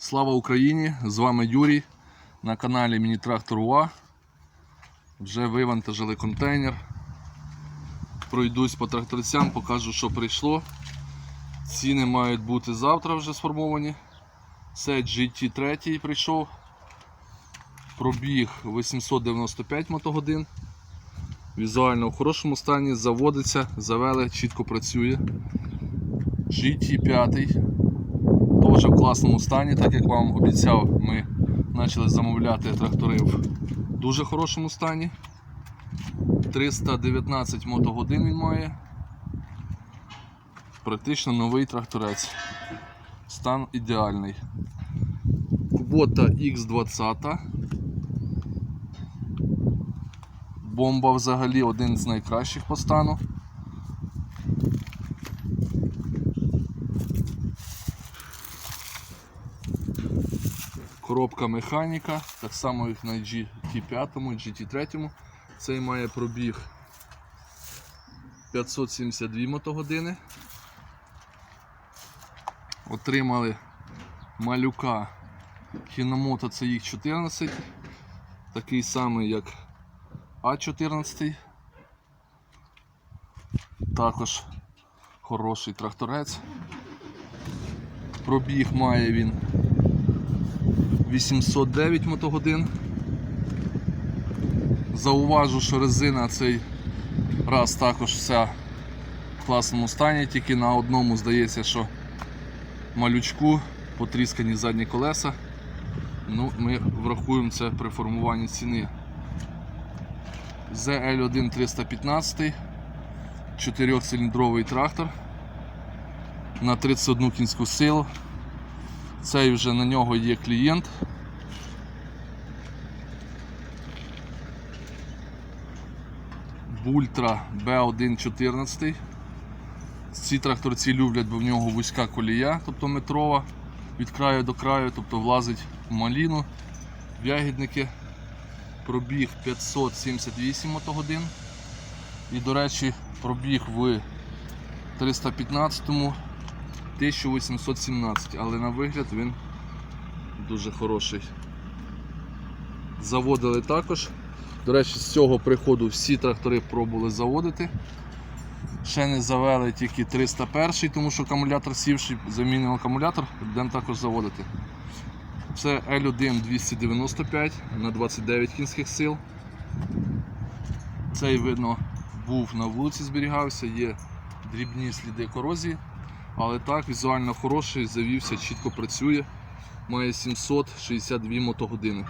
Слава Україні! З вами Юрій на каналі Міні-Трактор УА. Вже вивантажили контейнер. Пройдусь по тракторцям, покажу, що прийшло. Ціни мають бути завтра вже сформовані. Це GT3 прийшов. Пробіг 895 мотогодин. Візуально в хорошому стані, заводиться, завели, чітко працює. GT5 теж в класному стані, так як вам обіцяв, ми почали замовляти трактори в дуже хорошому стані. 319 мотогодин він має. Практично новий тракторець. Стан ідеальний. Кубота X20. Бомба взагалі один з найкращих по стану. Коробка механіка, так само як на GT5, GT3. Цей має пробіг 572 мотогодини. Отримали малюка Hinomoto CX14, такий самий як А14. Також хороший тракторець. Пробіг має він 809 мотогодин. Зауважу, що резина цей раз також вся в класному стані, тільки на одному здається, що малючку потріскані задні колеса. Ну, Ми врахуємо це при формуванні ціни. ZL1 315, 4-циліндровий трактор на 31 кінську силу. Цей вже на нього є клієнт. Бультра B114. Ці тракторці люблять, бо в нього вузька колія, тобто метрова, від краю до краю, тобто влазить в маліну, в ягідники. Пробіг 578 мотогодин. І, до речі, пробіг в 315-му 1817, але на вигляд він дуже хороший. Заводили також. До речі, з цього приходу всі трактори пробували заводити. Ще не завели тільки 301, тому що акумулятор сівший, замінив акумулятор, будемо також заводити. Це L1 295 на 29 кінських сил. Цей видно був на вулиці, зберігався, є дрібні сліди корозії. Але так, візуально хороший, завівся, чітко працює. Має 762 мотогодини.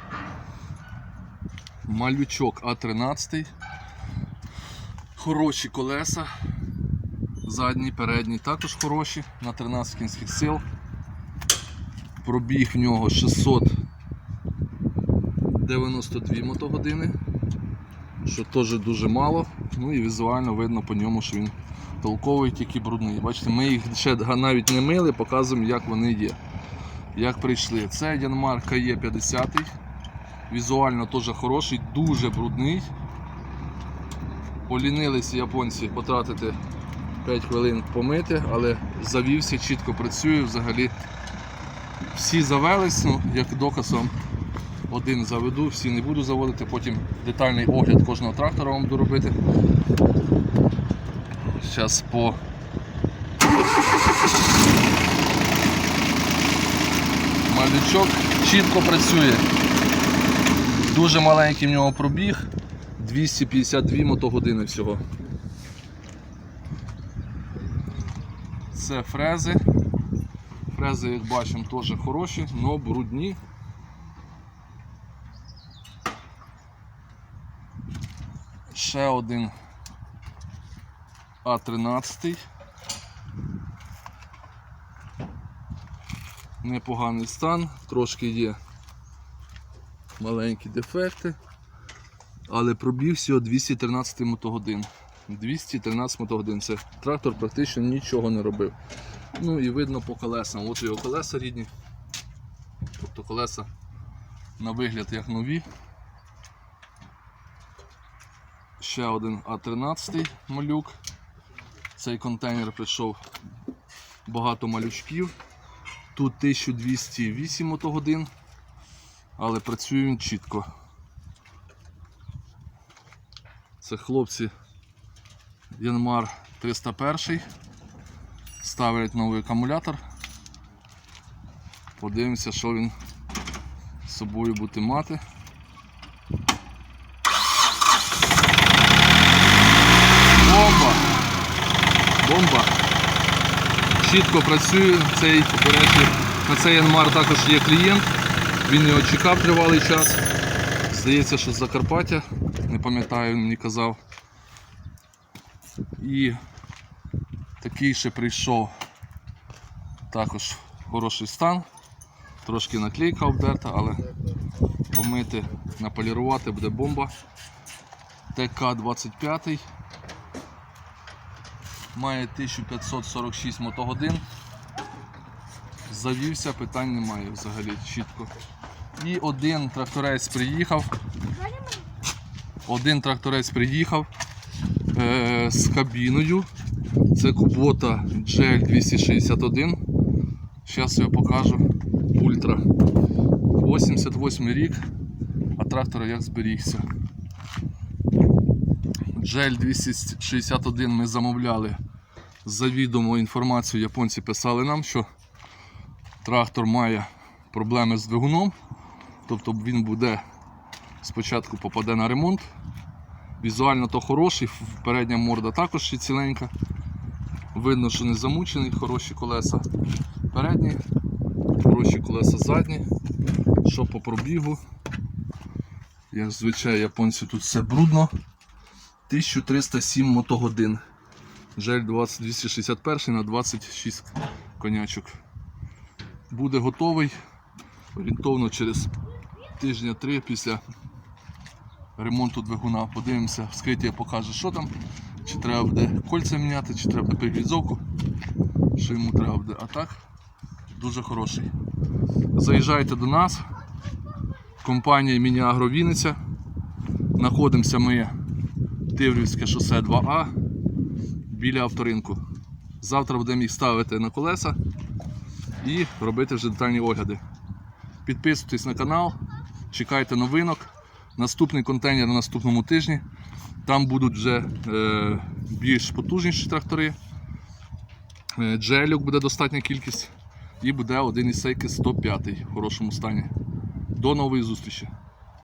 Малючок А13. Хороші колеса. Задні, передні також хороші на 13 кінських сил. Пробіг в нього 692 мотогодини, що теж дуже мало. Ну і візуально видно по ньому, що він толковий, тільки брудний. Бачите, ми їх ще навіть не мили, показуємо, як вони є. Як прийшли. Це Янмар є 50 Візуально теж хороший, дуже брудний. Полінилися японці потратити 5 хвилин помити, але завівся, чітко працює взагалі. Всі завелись, ну, як доказ вам один заведу, всі не буду заводити, потім детальний огляд кожного трактора вам буду робити. Зараз по малючок чітко працює. Дуже маленький в нього пробіг, 252 мотогодини всього. Це фрези. Фрези, як бачимо, теж хороші, але брудні. Ще один А13. Непоганий стан, трошки є маленькі дефекти, але пробіг всього 213 мотогодин. 213 мотогодин. Це трактор практично нічого не робив. Ну і видно по колесам. От його колеса рідні. Тобто колеса на вигляд як нові. Ще один А13 малюк. Цей контейнер прийшов багато малючків. Тут 1208 мотогодин, але працює він чітко. Це хлопці Янмар 301. Ставлять новий акумулятор. Подивимося, що він з собою буде мати. Бомба! Бомба! Чітко працює. Цей, речі, на цей Янмар також є клієнт. Він його чекав тривалий час. Здається, що з Закарпаття, не пам'ятаю, він мені казав. І такий ще прийшов також хороший стан. Трошки наклейка обдерта, але помити, наполірувати буде бомба. ТК-25. Має 1546 мотогодин. Завівся, питань немає взагалі чітко. І один тракторець приїхав. Один тракторець приїхав е, з кабіною. Це Кубота GL 261. Зараз я покажу. Ультра. 88 рік, а трактор як зберігся. GL 261 ми замовляли завідомо інформацію. Японці писали нам, що трактор має проблеми з двигуном. Тобто він буде спочатку попаде на ремонт. Візуально то хороший, передня морда також ще ціленька. Видно, що не замучений, хороші колеса передні, хороші колеса задні. Що по пробігу? Як звичай японців тут все брудно. 1307 мотогодин. Жель 20 261 на 26 конячок. Буде готовий орієнтовно через тижня три після ремонту двигуна. Подивимося, вскриття покаже, що там. Чи треба буде кольця міняти, чи треба буде перегрізовку, що йому треба буде. А так, дуже хороший. Заїжджайте до нас. Компанія Міні-Агро Вінниця. Знаходимося ми Тиврівське шосе 2А біля авторинку. Завтра будемо їх ставити на колеса і робити вже детальні огляди. Підписуйтесь на канал, чекайте новинок. Наступний контейнер на наступному тижні. Там будуть вже е, більш потужніші трактори. Е, Джелюк буде достатня кількість. І буде один із сейки 105 в хорошому стані. До нової зустрічі!